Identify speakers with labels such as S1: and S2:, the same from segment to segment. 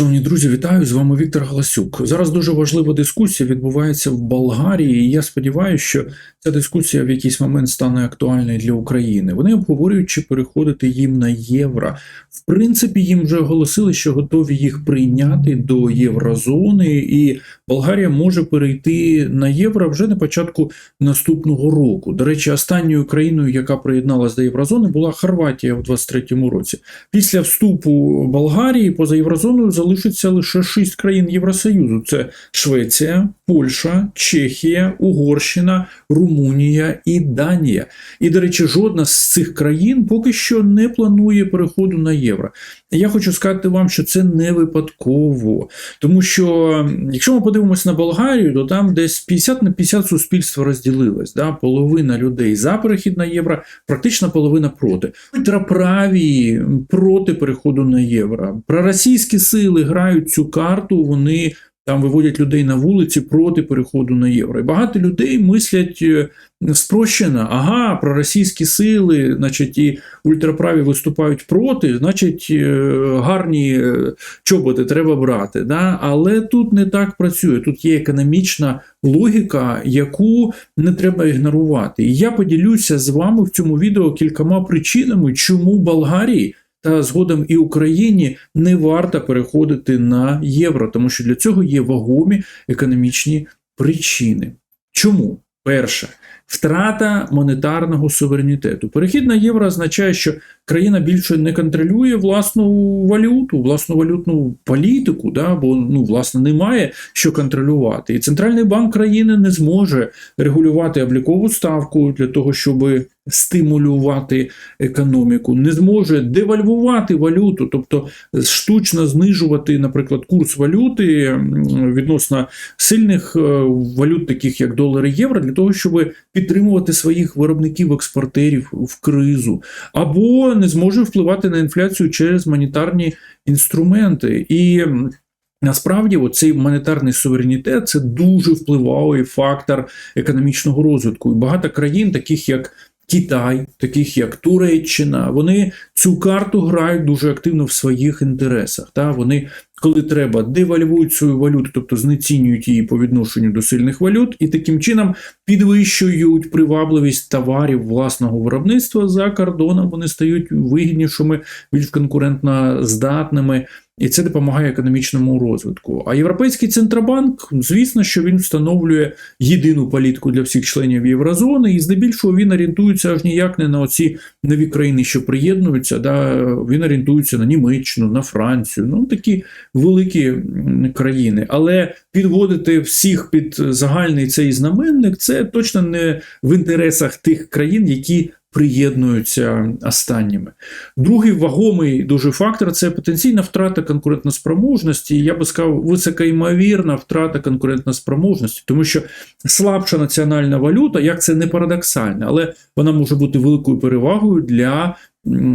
S1: Шановні друзі, вітаю з вами Віктор Галасюк. Зараз дуже важлива дискусія відбувається в Болгарії, і я сподіваюся, що ця дискусія в якийсь момент стане актуальною для України. Вони обговорюють, чи переходити їм на євро. В принципі, їм вже оголосили, що готові їх прийняти до єврозони, і Болгарія може перейти на євро вже на початку наступного року. До речі, останньою країною, яка приєдналась до єврозони, була Хорватія в 23-му році. Після вступу Болгарії поза єврозоною залишиться лише шість країн Євросоюзу: це Швеція, Польща, Чехія, Угорщина, Румунія і Данія. І, до речі, жодна з цих країн поки що не планує переходу на євро. Я хочу сказати вам, що це не випадково, тому що якщо ми подивимося на Болгарію, то там десь 50 на 50 суспільство розділилось. Да? Половина людей за перехід на євро, практично половина проти. Ультраправі проти переходу на євро. Проросійські сили грають цю карту, вони там виводять людей на вулиці проти переходу на євро. І багато людей мислять е, спрощено, ага, проросійські сили, значить, і ультраправі виступають проти, значить, е, гарні е, чоботи треба брати. Да? Але тут не так працює. Тут є економічна логіка, яку не треба ігнорувати. І я поділюся з вами в цьому відео кількома причинами, чому Болгарії та згодом і Україні не варто переходити на євро, тому що для цього є вагомі економічні причини. Чому? Перше, втрата монетарного суверенітету. Перехід на євро означає, що країна більше не контролює власну валюту, власну валютну політику, да, бо ну, власне немає що контролювати. І центральний банк країни не зможе регулювати облікову ставку для того, щоб стимулювати економіку, не зможе девальвувати валюту, тобто штучно знижувати, наприклад, курс валюти відносно сильних е, валют, таких як долари євро, для того, щоб підтримувати своїх виробників-експортерів в кризу, або не зможе впливати на інфляцію через монетарні інструменти. І Насправді, цей монетарний суверенітет це дуже впливовий фактор економічного розвитку. І багато країн, таких як Китай, таких як Туреччина, вони цю карту грають дуже активно в своїх інтересах. Та Вони, коли треба, девальвують свою валюту, тобто знецінюють її по відношенню до сильних валют, і таким чином підвищують привабливість товарів власного виробництва за кордоном. Вони стають вигіднішими, більш конкурентно здатними. І це допомагає економічному розвитку. А Європейський центробанк, звісно, що він встановлює єдину політику для всіх членів Єврозони, і здебільшого він орієнтується аж ніяк не на оці нові країни, що приєднуються. Да, Він орієнтується на Німеччину, на Францію, ну такі великі країни. Але підводити всіх під загальний цей знаменник це точно не в інтересах тих країн, які приєднуються останніми. Другий вагомий дуже фактор це потенційна втрата конкурентноспроможності. Я би сказав, високоймовірна втрата конкурентноспроможності, тому що слабша національна валюта, як це не парадоксально, але вона може бути великою перевагою для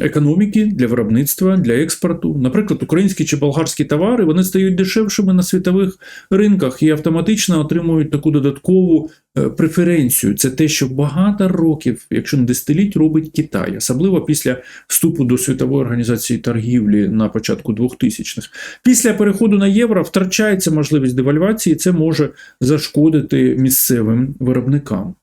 S1: економіки, для виробництва, для експорту. Наприклад, українські чи болгарські товари вони стають дешевшими на світових ринках і автоматично отримують таку додаткову е, преференцію. Це те, що багато років, якщо не десятиліть, робить Китай, особливо після вступу до світової організації торгівлі на початку 2000-х. Після переходу на євро втрачається можливість девальвації, і це може зашкодити місцевим виробникам.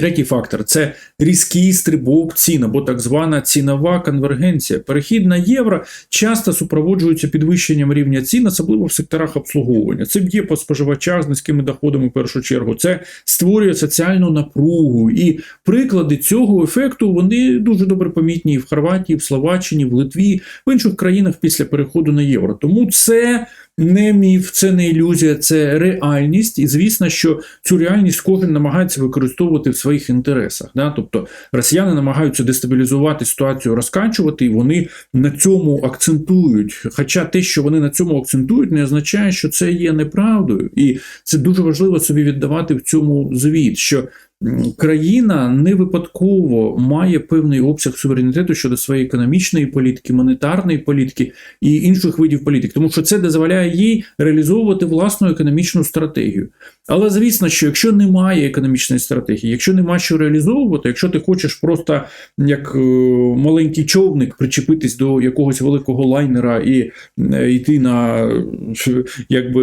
S1: Третій фактор це різкий стрибок цін або так звана цінова конвергенція. Перехід на євро часто супроводжується підвищенням рівня цін, особливо в секторах обслуговування. Це б'є по споживачах з низькими доходами в першу чергу. Це створює соціальну напругу. І приклади цього ефекту вони дуже добре помітні і в Хорватії, в Словаччині, в Литві, в інших країнах після переходу на євро. Тому це не міф, це не ілюзія, це реальність. І звісно, що цю реальність кожен намагається використовувати в своїх інтересах. Да? Тобто росіяни намагаються дестабілізувати ситуацію, розкачувати, і вони на цьому акцентують. Хоча те, що вони на цьому акцентують, не означає, що це є неправдою. І це дуже важливо собі віддавати в цьому звіт. що країна не випадково має певний обсяг суверенітету щодо своєї економічної політики, монетарної політики і інших видів політики, тому що це дозволяє їй реалізовувати власну економічну стратегію. Але звісно, що якщо немає економічної стратегії, якщо нема що реалізовувати, якщо ти хочеш просто як е, маленький човник причепитись до якогось великого лайнера і е, йти на, е, якби,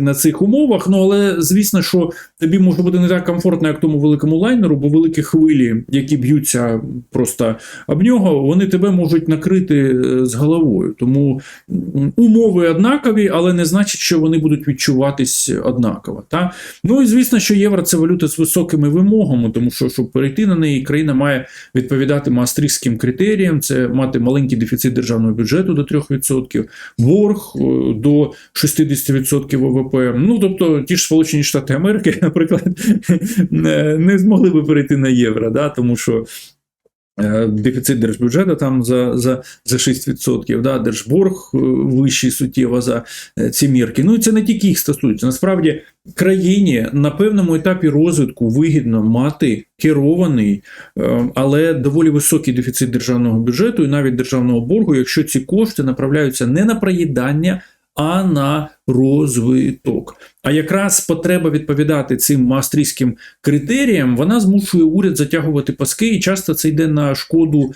S1: на цих умовах, ну але звісно, що тобі може бути не так комфортно, як тому великому лайнеру, бо великі хвилі, які б'ються просто об нього, вони тебе можуть накрити з головою. Тому умови однакові, але не значить, що вони будуть відчуватись однаково. Та? Ну і звісно, що євро це валюта з високими вимогами, тому що щоб перейти на неї, країна має відповідати маастрихтським критеріям, це мати маленький дефіцит державного бюджету до 3%, борг е, до 60% ВВП. Ну тобто ті ж Сполучені Штати Америки, наприклад, не змогли би перейти на євро, да, тому що. Е, Дефіцит держбюджету там за, за, за 6%, да, держборг е, вищий суттєво за е, ці мірки. Ну і це не тільки їх стосується. Насправді країні на певному етапі розвитку вигідно мати керований, але доволі високий дефіцит державного бюджету і навіть державного боргу, якщо ці кошти направляються не на проїдання, а на розвиток. А якраз потреба відповідати цим маастрійським критеріям, вона змушує уряд затягувати паски, і часто це йде на шкоду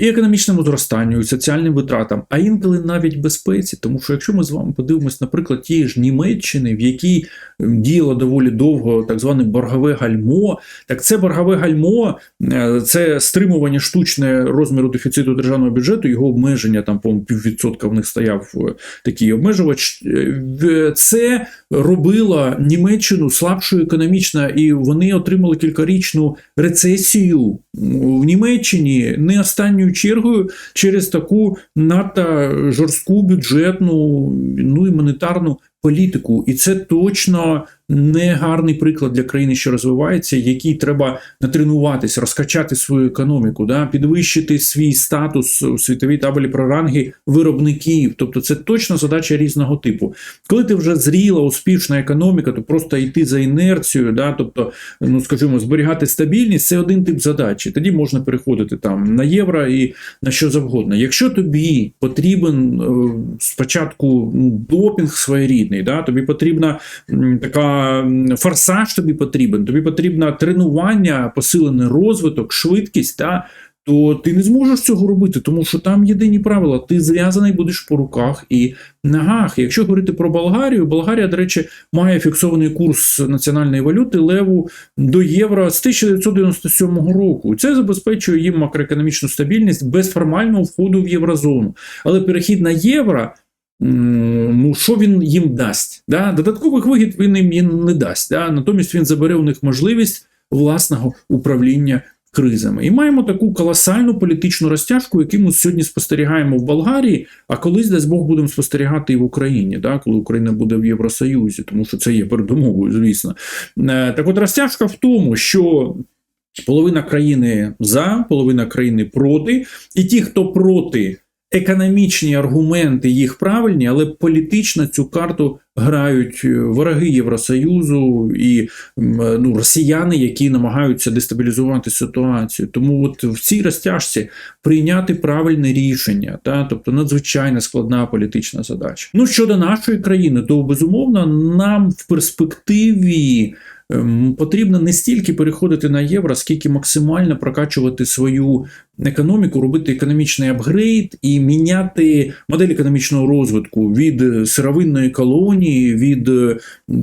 S1: і економічному зростанню, і соціальним витратам, а інколи навіть безпеці. Тому що якщо ми з вами подивимось, наприклад, тієї ж Німеччини, в якій діяло доволі довго так зване боргове гальмо, так це боргове гальмо, е, це стримування штучне розміру дефіциту державного бюджету, його обмеження там, по піввідсотка в них стояв е, такий обмежувач. Е, Це робила Німеччину слабшою економічно, і вони отримали кількарічну рецесію в Німеччині не останньою чергою через таку надто жорстку бюджетну ну і монетарну політику. І це точно не гарний приклад для країни, що розвивається, якій треба натренуватись, розкачати свою економіку, да, підвищити свій статус у світовій табелі про ранги виробників. Тобто, це точно задача різного типу. Коли ти вже зріла, успішна економіка, то просто йти за інерцією, да, тобто, ну скажімо, зберігати стабільність це один тип задачі. Тоді можна переходити там на євро і на що завгодно. Якщо тобі потрібен е, спочатку ну, допінг своєрідний, да, тобі потрібна така форсаж, тобі потрібен, тобі потрібно тренування, посилений розвиток, швидкість. Да, то ти не зможеш цього робити, тому що там єдині правила. Ти зв'язаний будеш по руках і ногах. Якщо говорити про Болгарію, Болгарія, до речі, має фіксований курс національної валюти леву до євро з 1997 року. Це забезпечує їм макроекономічну стабільність без формального входу в єврозону. Але перехід на євро. Ну, що він їм дасть? Да? Додаткових вигід він їм не дасть. Да? Натомість він забере у них можливість власного управління кризами. І маємо таку колосальну політичну розтяжку, яку ми сьогодні спостерігаємо в Болгарії, а колись дасть Бог будемо спостерігати і в Україні, да, коли Україна буде в Євросоюзі, тому що це є передумовою, звісно. Е, Так от розтяжка в тому, що. Половина країни за, половина країни проти, і ті, хто проти, економічні аргументи їх правильні, але політично цю карту грають е, вороги Євросоюзу і е, ну, росіяни, які намагаються дестабілізувати ситуацію. Тому от в цій розтяжці прийняти правильне рішення, та, тобто надзвичайно складна політична задача. Ну щодо нашої країни, то безумовно нам в перспективі. Ем, Потрібно не стільки переходити на євро, скільки максимально прокачувати свою економіку, робити економічний апгрейд і міняти модель економічного розвитку від е, сировинної колонії, від е,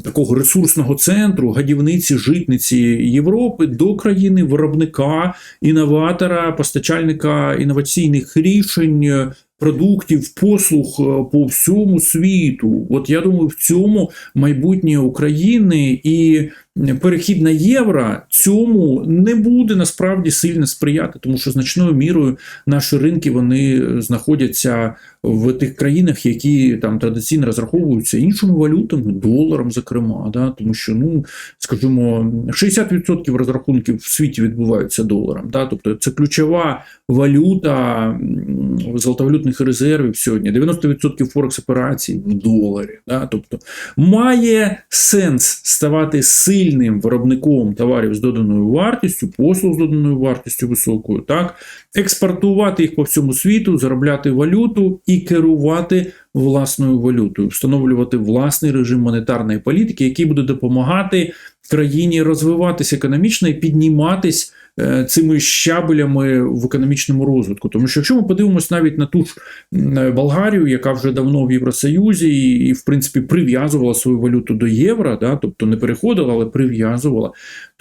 S1: такого ресурсного центру, гадівниці, житниці Європи до країни виробника, інноватора, постачальника інноваційних рішень. е, Продуктів, послуг по всьому світу. От я думаю, в цьому майбутнє України і перехід на євро цьому не буде насправді сильно сприяти, тому що значною мірою наші ринки вони знаходяться в тих країнах, які там традиційно розраховуються іншими валютами, доларом, зокрема, да, тому що ну скажімо, 60% розрахунків в світі відбуваються доларом. Да, тобто це ключова валюта золотовалютних резервів сьогодні. 90% форекс операцій в доларі. Да, тобто має сенс ставати сильним сильним виробником товарів з доданою вартістю, послуг з доданою вартістю високою, так, експортувати їх по всьому світу, заробляти валюту і керувати власною валютою, встановлювати власний режим монетарної політики, який буде допомагати країні розвиватися економічно і підніматись цими щабелями в економічному розвитку. Тому що якщо ми подивимось навіть на ту ж Болгарію, яка вже давно в Євросоюзі і, і в принципі прив'язувала свою валюту до євро, да, тобто не переходила, але прив'язувала,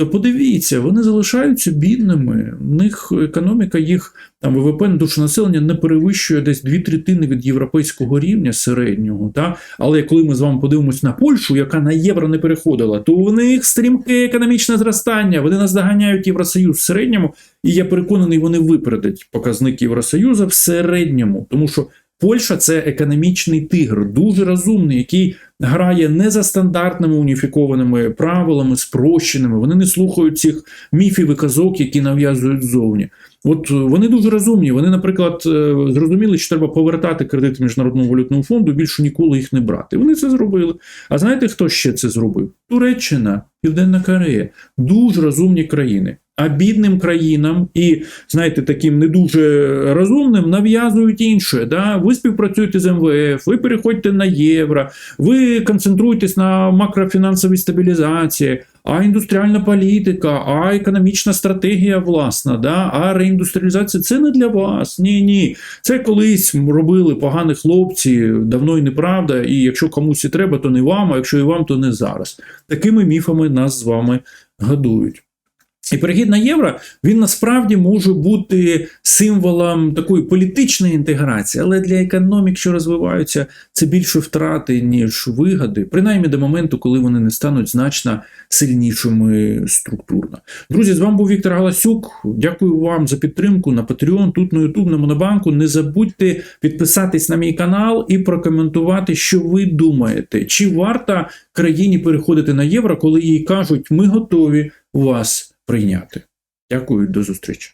S1: то подивіться, вони залишаються бідними. У них економіка їх там ВВП на душу населення не перевищує десь дві третини від європейського рівня середнього. Та? Але коли ми з вами подивимось на Польщу, яка на євро не переходила, то в них стрімке економічне зростання. Вони наздоганяють Євросоюз в середньому, і я переконаний, вони випередять показник Євросоюзу в середньому, тому що. Польща це економічний тигр, дуже розумний, який грає не за стандартними уніфікованими правилами, спрощеними. Вони не слухають цих міфів і казок, які нав'язують ззовні. От е, вони дуже розумні. Вони, наприклад, е, зрозуміли, що треба повертати кредити міжнародному валютному фонду, більше ніколи їх не брати. Вони це зробили. А знаєте, хто ще це зробив? Туреччина, Південна Корея, дуже розумні країни. А бідним країнам і, знаєте, таким не дуже розумним нав'язують інше. Да? Ви співпрацюєте з МВФ, ви переходьте на євро, ви концентруєтесь на макрофінансовій стабілізації, а індустріальна політика, а економічна стратегія власна, да? а реіндустріалізація це не для вас. Ні, ні. Це колись робили погані хлопці, давно і неправда. І якщо комусь і треба, то не вам, а якщо і вам, то не зараз. Такими міфами нас з вами гадують. І перехід на євро він насправді може бути символом такої політичної інтеграції, але для економік, що розвиваються, це більше втрати, ніж вигоди, принаймні до моменту, коли вони не стануть значно сильнішими структурно. Друзі, з вами був Віктор Галасюк. Дякую вам за підтримку на Patreon, тут на YouTube, на Монобанку. Не забудьте підписатись на мій канал і прокоментувати, що ви думаєте, чи варто країні переходити на євро, коли їй кажуть, ми готові вас прийняти. Дякую, до зустрічі.